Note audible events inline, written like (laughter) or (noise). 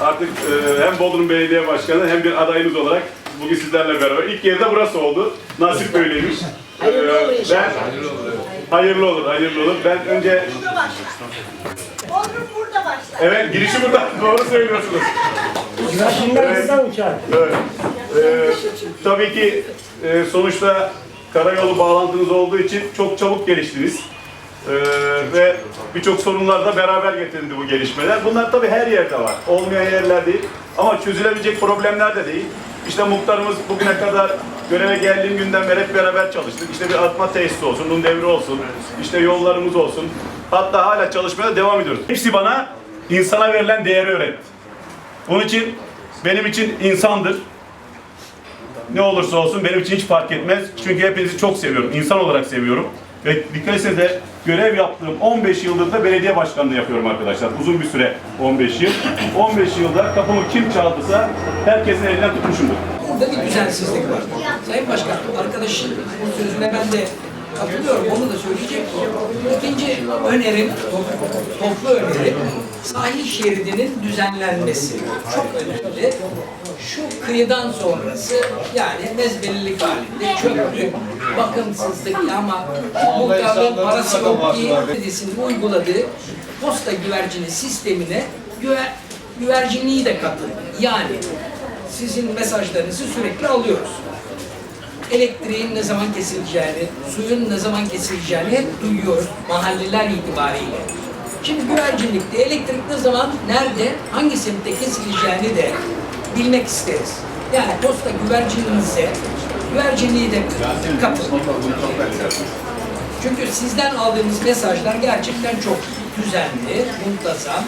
artık e, hem Bodrum Belediye Başkanı hem bir adayınız olarak bugün sizlerle beraber. İlk yerde burası oldu. Nasip böyleymiş. (laughs) Hayırlı olur Ee, inşallah. Ben, hayırlı olur, hayırlı olur. Ben önce Burada başlar. Bodrum burada başlar. Evet, girişi burada. (laughs) Doğru söylüyorsunuz. Uçar. Evet. Ee, tabii ki e, sonuçta karayolu bağlantınız olduğu için çok çabuk geliştiniz. Ee, ve birçok sorunlar da beraber getirildi bu gelişmeler. Bunlar tabii her yerde var. Olmayan yerler değil. Ama çözülebilecek problemler de değil. İşte muhtarımız bugüne kadar göreve geldiğim günden beri hep beraber çalıştık. İşte bir atma tesisi olsun, bunun devri olsun, işte yollarımız olsun. Hatta hala çalışmaya devam ediyoruz. Hepsi bana insana verilen değeri öğretti. Onun için benim için insandır. Ne olursa olsun benim için hiç fark etmez. Çünkü hepinizi çok seviyorum. İnsan olarak seviyorum. Ve dikkat etsenize de görev yaptığım 15 yıldır da belediye başkanlığı yapıyorum arkadaşlar. Uzun bir süre 15 yıl. 15 yılda kapımı kim çaldıysa herkesin elinden tutmuşumdur. Burada bir düzensizlik var. Sayın Başkan, arkadaşın bu sözüne ben de katılıyorum. Onu da söyleyecek. İkinci önerim, toplu, önerim, sahil şeridinin düzenlenmesi. Çok önemli. Şu kıyıdan sonrası yani mezbelilik halinde çöplük, bakımsızlık ama muhtarlığın parası yok ki belediyesinin uyguladığı posta güvercini sistemine güver, güvercinliği de katın. Yani sizin mesajlarınızı sürekli alıyoruz. Elektriğin ne zaman kesileceğini, suyun ne zaman kesileceğini hep duyuyoruz mahalleler itibariyle. Şimdi güvercinlikte elektrik ne zaman, nerede, hangi semtte kesileceğini de bilmek isteriz. Yani posta güvercininize güvercinliği de katın. Çünkü sizden aldığımız mesajlar gerçekten çok düzenli, muntazam.